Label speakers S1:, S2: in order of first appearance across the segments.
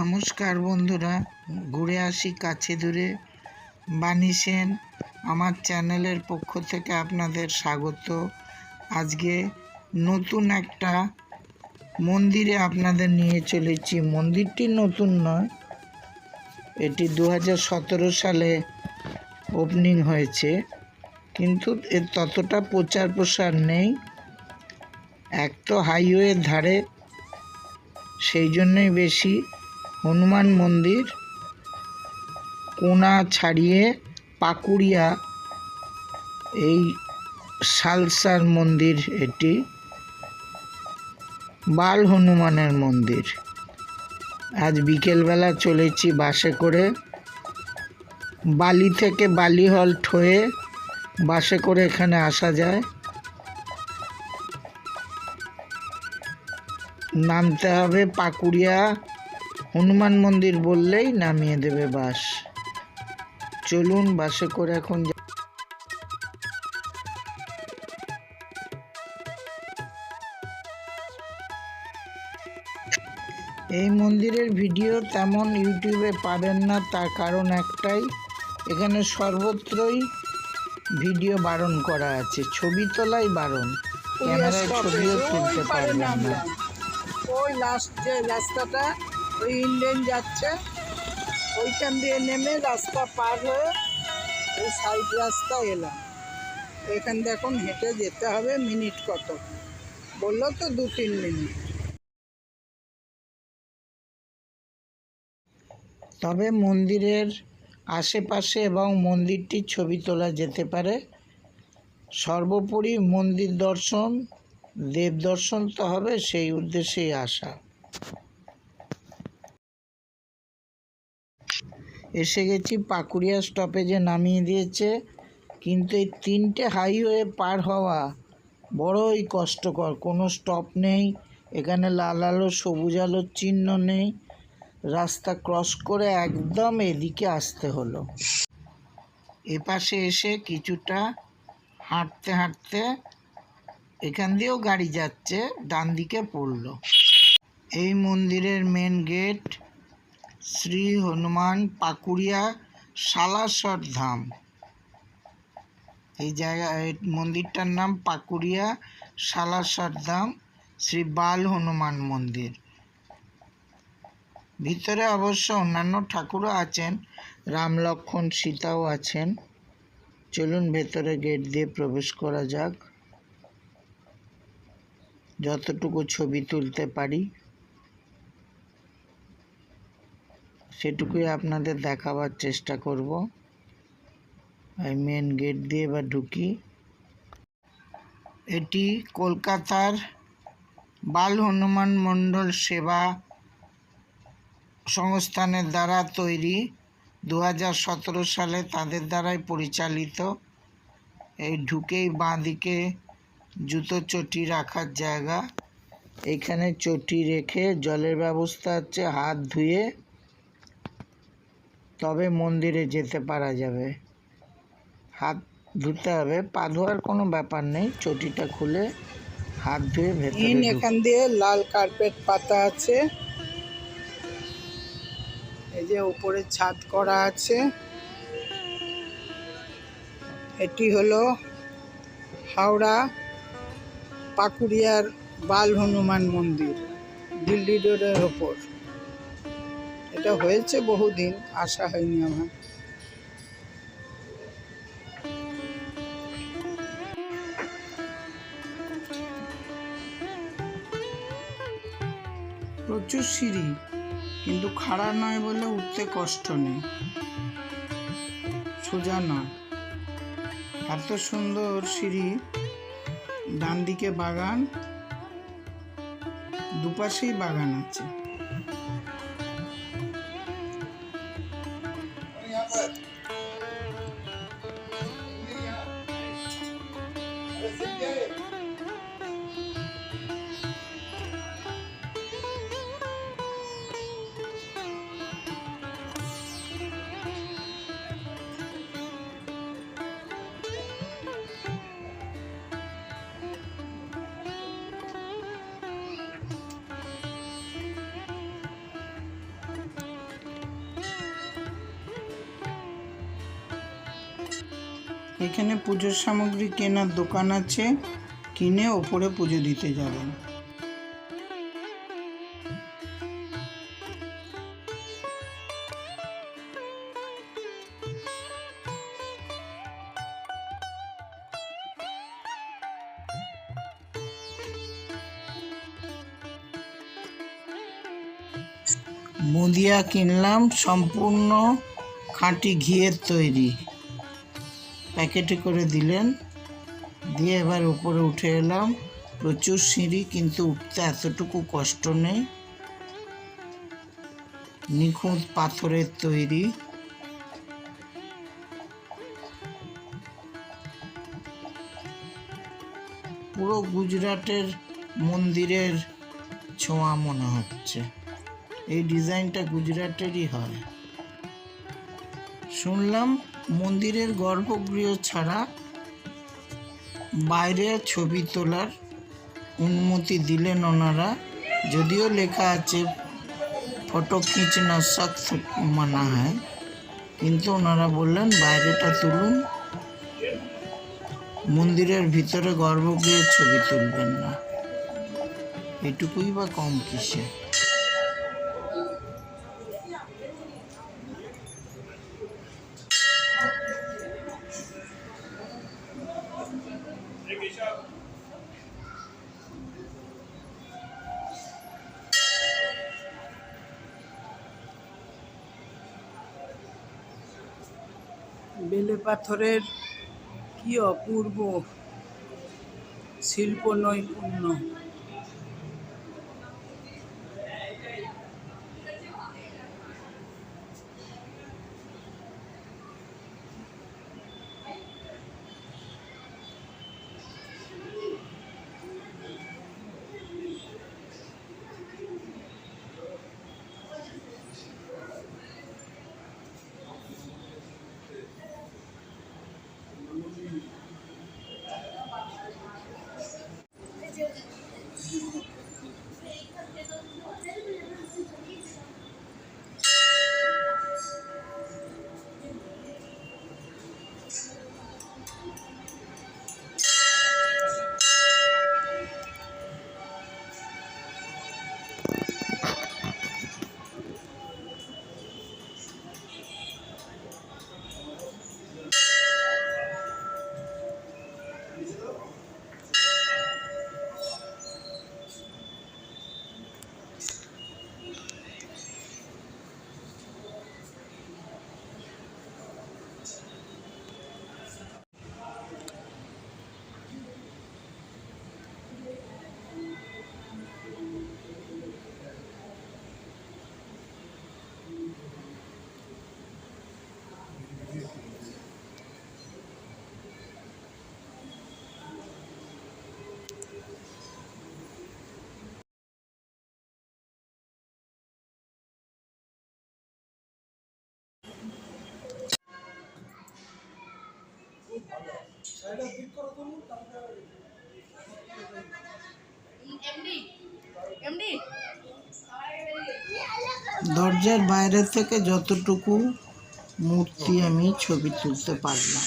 S1: নমস্কার বন্ধুরা, ঘুরে আসি কাছে দূরে। বাণী সেন, আমার চ্যানেলের পক্ষ থেকে আপনাদের স্বাগত। আজকে নতুন একটা মন্দিরে আপনাদের নিয়ে চলেছি। মন্দিরটি নতুন নয়, এটি দু হাজার সতেরো সালে ওপেনিং হয়েছে। কিন্তু এর ততটা প্রচার প্রসার নেই। এক তো হাইওয়ের ধারে, সেই জন্যই বেশি। হনুমান মন্দির, কোনা ছাড়িয়ে পাকুড়িয়া, এই সালসার মন্দির এটি, বাল হনুমানের মন্দির। আজ বিকেলবেলা চলেছি বাসে করে। বালি থেকে বালি হল্ট হয়ে বাসে করে এখানে আসা যায়। নামতে হবে পাকুড়িয়া হনুমান মন্দির বললেই নামিয়ে দেবে বাস। চলুন বাসে করে এখন এই মন্দিরের ভিডিও তেমন ইউটিউবে পাবেন না তার কারণ একটাই এখানে সর্বত্রই ভিডিও বারণ করা আছে ছবি তোলাই বারণ ক্যামেরায় ছবিও তুলতে পারবেন না।
S2: ওই লাস্ট যে রাস্তাটা ওই ইন্ডিয়ান যাচ্ছে, ওইখান দিয়ে নেমে রাস্তা পার হয়ে ওই সাইড রাস্তা এলাম। এখান দিয়ে এখন হেঁটে যেতে হবে মিনিট কত বলল তো দু তিন মিনিট।
S1: তবে মন্দিরের আশেপাশে এবং মন্দিরটির ছবি তোলা যেতে পারে। সর্বোপরি মন্দির দর্শন, দেব দর্শন তো হবে সেই উদ্দেশ্যেই আসা। এসে গেছি, পাকুড়িয়া স্টপেজে নামিয়ে দিয়েছে। কিন্তু এই তিনটে হাইওয়ে পার হওয়া বড়ই কষ্টকর। কোনো স্টপ নেই, এখানে লাল আলো, সবুজ আলোর চিহ্ন নেই। রাস্তা ক্রস করে একদম এদিকে আসতে হলো। এপাশে এসে কিছুটা হাঁটতে হাঁটতে এখান দিয়েও গাড়ি যাচ্ছে ডান দিকে পড়ল। এই মন্দিরের মেন গেট শ্রী হনুমান পাকুড়িয়া সালাসর ধাম। এই জায়গা মন্দিরটার নাম পাকুড়িয়া সালাসর ধাম, শ্রী বাল হনুমান মন্দির। ভিতরে অবশ্য অন্যান্য ঠাকুরও আছেন, রাম লক্ষ্মণ সীতাও আছেন। চলুন ভেতরে গেট দিয়ে প্রবেশ করা যাক। যতটুকু ছবি তুলতে পারি। সেটুকুই আপনাদের দেখাবার চেষ্টা করব। এই মেন গেট দিয়ে এবার ঢুকি। এটি কলকাতার বাল হনুমান মণ্ডল সেবা সংস্থানের দ্বারা তৈরি দু সালে তাদের দ্বারাই পরিচালিত। এই ঢুকেই বাঁদিকে জুতো চটি রাখার জায়গা। এইখানে চটি রেখে জলের ব্যবস্থা হচ্ছে হাত ধুয়ে তবে মন্দিরে যেতে পারা যাবে। হাত ধুতে হবে। পা ধোয়ার কোনো ব্যাপার নেই। চটিটা খুলে হাত ধুয়ে ভেতরে
S2: এখান দিয়ে লাল কার্পেট পাতা আছে। এই যে উপরে ছাদ করা আছে। এটি হলো হাওড়া পাকুড়িয়ার বাল হনুমান মন্দির দিল্লি রোডের ওপর। এটা হয়েছে বহুদিন, আশা হয়নি আমার। প্রচুর সিঁড়ি, কিন্তু খাড়া নয় বলে উঠতে কষ্ট নেই। সোজা নয়। এত সুন্দর সিঁড়ি ডান দিকে বাগান, দুপাশেই বাগান আছে।
S1: এখানে পুজোর সামগ্রী কেনার দোকান আছে, কিনে ওপরে পুজো দিতে যাবেন। বুঁদিয়া কিনলাম, সম্পূর্ণ খাঁটি ঘিয়ের তৈরি। প্যাকেটে করে দিলেন। দিয়ে এবার উপরে উঠে এলাম। প্রচুর সিঁড়ি, কিন্তু উঠতে এতটুকু কষ্ট নেই। নিখুঁত পাথরের তৈরি। পুরো গুজরাটের মন্দিরের ছোঁয়া মনে হচ্ছে। এই ডিজাইনটা গুজরাটেরই হয়। শুনলাম মন্দিরের গর্ভগৃহ ছাড়া বাইরে ছবি তোলার অনুমতি দিলেন ওনারা। যদিও লেখা আছে, ফটো খিঁচনা সখ্ত মানা হয় কিন্তু ওনারা বললেন, বাইরেটা তুলুন। মন্দিরের ভিতরে গর্ভগৃহের ছবি তুলবেন না। এটুকুই বা কম কিসে?
S2: পাথরের কি অপূর্ব শিল্প নৈপুণ্য
S1: দরজার বাইরে থেকে যতটুকু মূর্তি আমি ছবি তুলতে পারলাম।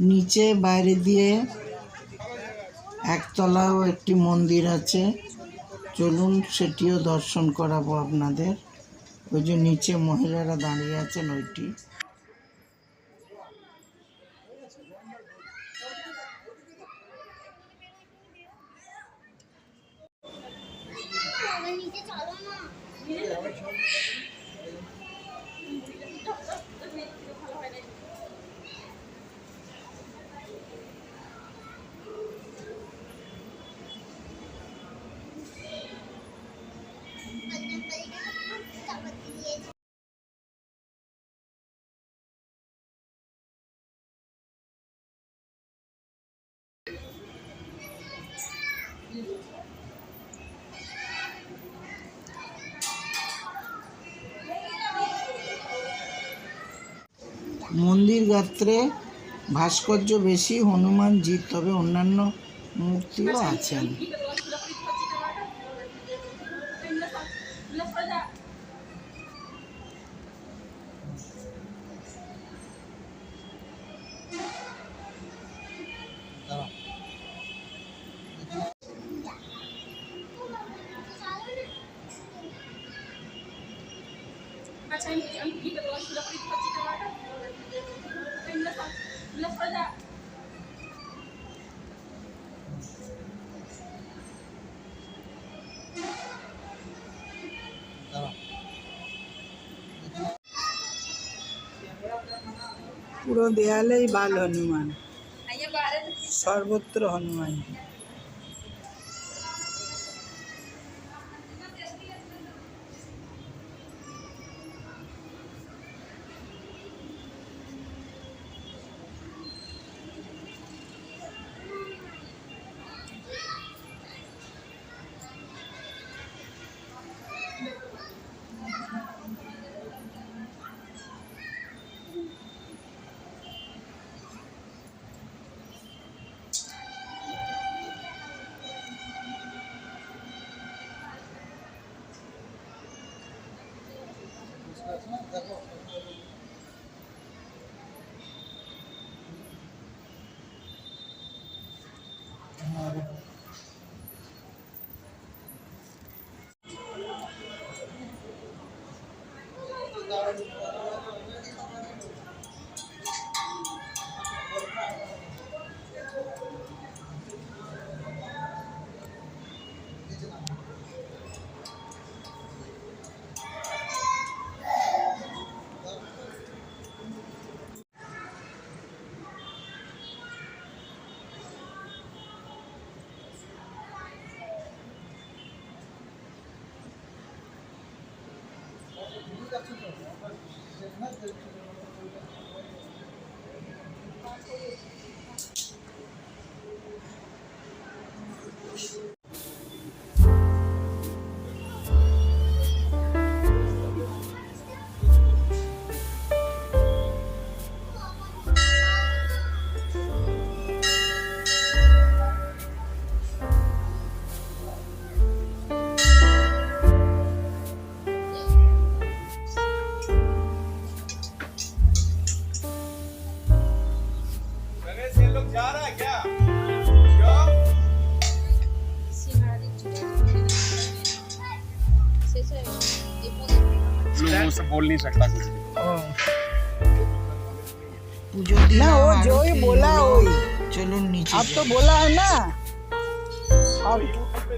S1: नीचे बाहर दिए। একতলাও একটি মন্দির আছে। চলুন সেটিও দর্শন করাবো আপনাদের। ওই যে নিচে মহিলারা দাঁড়িয়ে আছেন ওইটি। মন্দির গাত্রে ভাস্কর্য বেশি হনুমান হনুমানজি তবে অন্যান্য মূর্তিও আছেন।
S2: পুরো দেয়ালেই বাল হনুমান। সর্বত্র হনুমান।
S3: どうも。Thank you.
S4: लोग बोल नहीं सकता कुछ
S1: ना
S2: वो
S1: जो
S2: ही बोला वो
S1: चलो नीचे
S2: आप तो बोला है ना।
S4: आप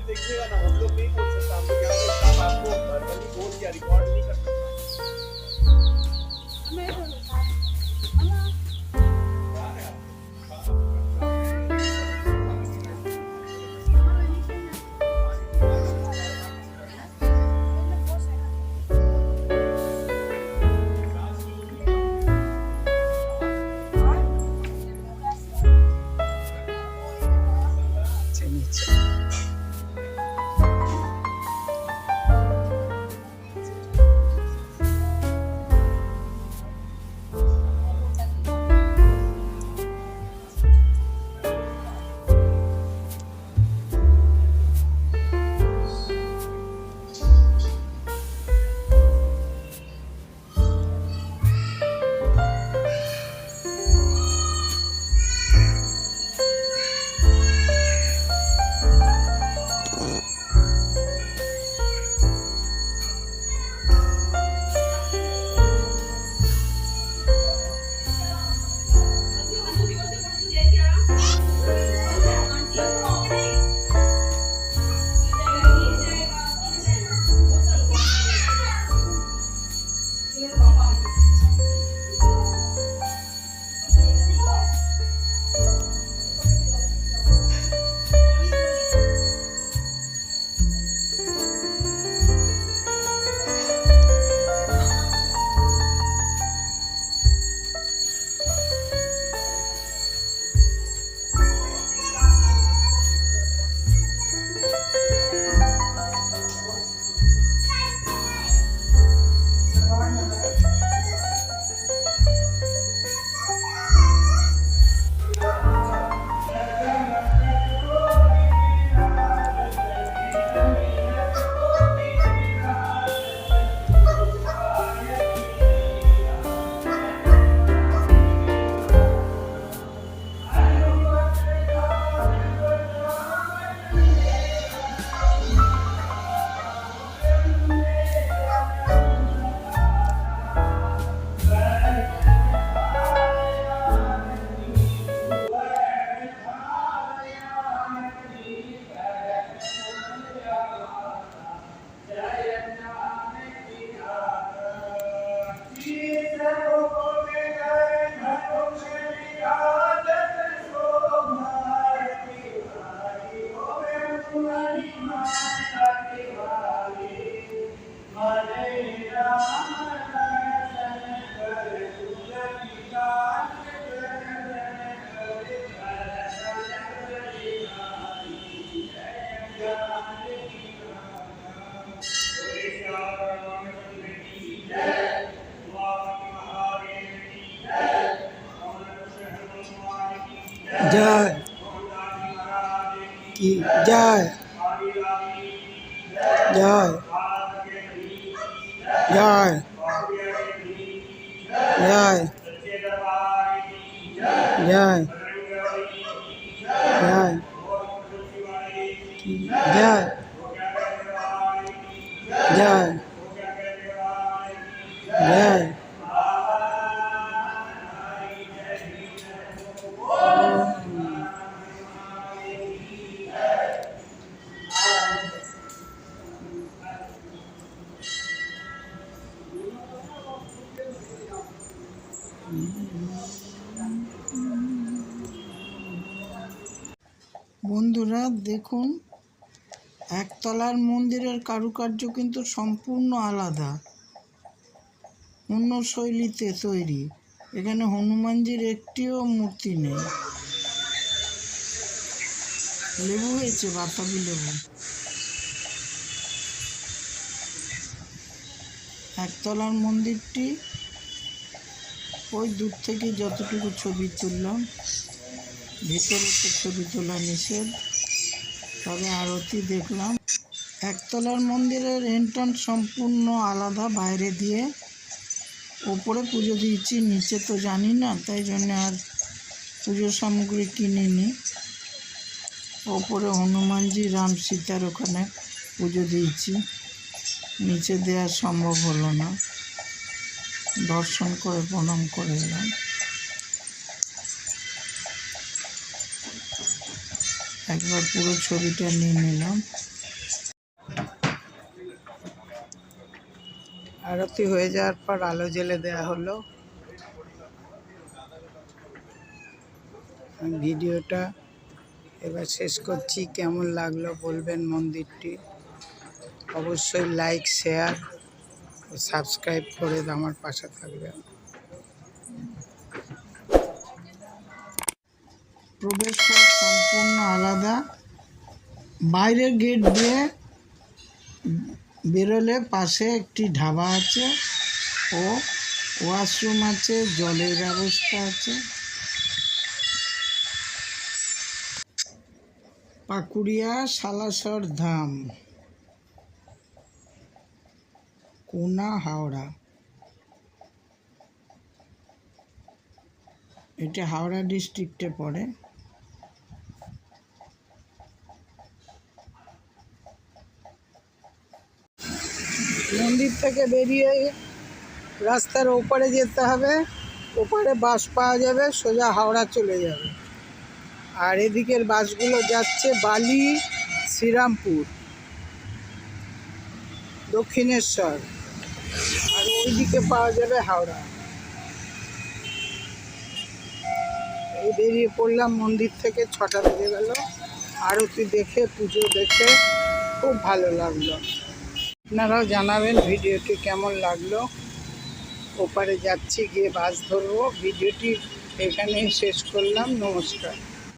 S4: देखिएगा ना हम लोग नहीं बोल सकता हम लोग आपको बोल दिया रिकॉर्ड नहीं कर सकता।
S2: जय की जय जय जय जय जय जय की जय जय जय বন্ধুরা, দেখুন, একতলার মন্দিরের কারুকার্য কিন্তু সম্পূর্ণ আলাদা। অন্য শৈলীতে তৈরি। এখানে হনুমানজির একটিও মূর্তি নেই। লেবু হয়েছে, বাতাবি লেবু। একতলার মন্দিরটি ওই দূর থেকে যতটুকু ছবি তুললাম, ভেতরে তো ছবি তোলা নিষেধ, তবে আরতি দেখলাম। একতলার মন্দিরের এন্ট্রান্স সম্পূর্ণ আলাদা বাইরে দিয়ে। ওপরে পুজো দিয়েছি, নিচে তো জানি না, তাই জন্য আর পুজো সামগ্রী কিনিনি। ওপরে হনুমানজি, রাম সীতার ওখানে পুজো দিয়েছি। নিচে দেওয়া সম্ভব হলো না। দর্শন করে, প্রণাম করে এলাম। একবার পুরো ছবিটা নিয়ে নিলাম। আরতি হয়ে যাওয়ার পর আলো জ্বেলে দেওয়া হলো। ভিডিওটা এবার শেষ করছি। কেমন লাগল বলবেন মন্দিরটি? অবশ্যই লাইক শেয়ার সাবস্ক্রাইব করে আমার পাশে থাকবেন। প্রবেশ সম্পূর্ণ আলাদা। বাইরের গেট দিয়ে বেরোলে পাশে একটি ধাবা আছে ও ওয়াশরুম আছে, জলের ব্যবস্থা আছে। পাকুড়িয়া সালাসর ধাম। কোনা হাওড়া। এটা হাওড়া ডিস্ট্রিক্টে পড়ে। মন্দির থেকে বেরিয়ে রাস্তার ওপারে যেতে হবে। ওপারে বাস পাওয়া যাবে, সোজা হাওড়া চলে যাবে। আর এদিকের বাসগুলো যাচ্ছে বালি, শ্রীরামপুর, দক্ষিণেশ্বর। ওইদিকে পাওয়া যাবে হাওড়া। এই বেরিয়ে পড়লাম মন্দির থেকে, ছটা বেজে গেল। আরতি দেখে, পুজো দেখে খুব ভালো লাগল। আপনারাও জানাবেন ভিডিওটি কেমন লাগল। ওপারে যাচ্ছি, গিয়ে বাস ধরবো। ভিডিওটি এখানেই শেষ করলাম। নমস্কার।